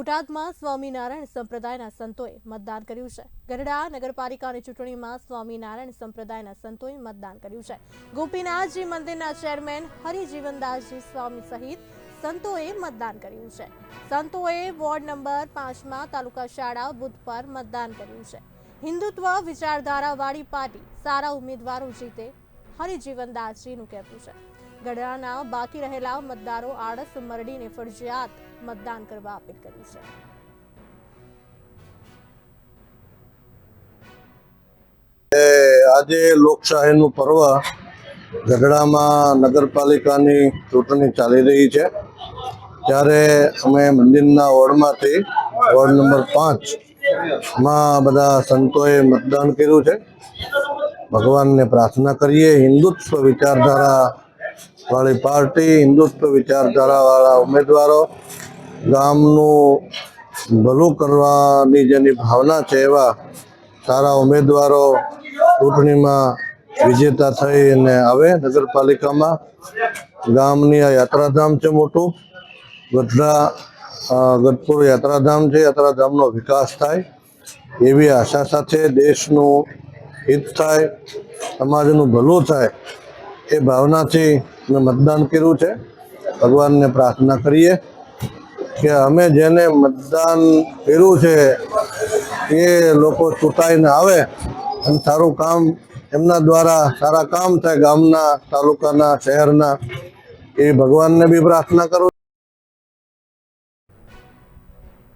બોટાદમાં સ્વામિનારાયણ સંપ્રદાયના સંતોએ મતદાન કર્યું છે. ગઢડા નગરપાલિકાની ચૂંટણીમાં સ્વામિનારાયણ સંપ્રદાયના સંતોએ મતદાન કર્યું છે. ગોપીનાથજી મંદિરના ચેરમેન હરિજીવનદાસજી સ્વામી સહિત સંતોએ મતદાન કર્યું છે. સંતોએ વોર્ડ નંબર પાંચમાં તાલુકા શાળા બુથ પર મતદાન કર્યું છે. હિન્દુત્વ વિચારધારાવાળી પાર્ટી સારા ઉમેદવારો જીતે હરિજીવનદાસજીનું કહેવું છે. ગઢડાના બાકી રહેલા મતદારો આળસ મરડીને ફરજિયાત મતદાન કરવા અપીલ કરી છે. આજે લોકશાહીનું પર્વ ગઢડામાં નગરપાલિકાની ચૂંટણી ચાલી રહી છે. ત્યારે અમે મંદિરના વોર્ડમાંથી વોર્ડ નંબર પાંચમાં બધા સંતોએ મતદાન કર્યું છે. ભગવાનને પ્રાર્થના કરીએ. હિન્દુત્વ વિચારધારા વાળી પાર્ટી, હિન્દુત્વ વિચારધારા વાળા ઉમેદવારો, ગામનું ભલું કરવાની જેની ભાવના છે એવા સારા ઉમેદવારો ચૂંટણીમાં વિજેતા થઈ આવે નગરપાલિકામાં. ગામની આ યાત્રાધામ છે મોટું. ગઢડા ગઢપુર યાત્રાધામ છે. યાત્રાધામનો વિકાસ થાય એવી આશા સાથે દેશનું હિત થાય, સમાજનું ભલું થાય એ ભાવનાથી મેં મતદાન કર્યું છે. ભગવાનને પ્રાર્થના કરીએ કે અમે જેને મતદાન કર્યું છે, એ લોકો ચૂંટાઈને આવે અને સારું કામ એમના દ્વારા સારા કામ થાય ગામના, તાલુકાના, શહેરના, એ ભગવાનને બી પ્રાર્થના કરું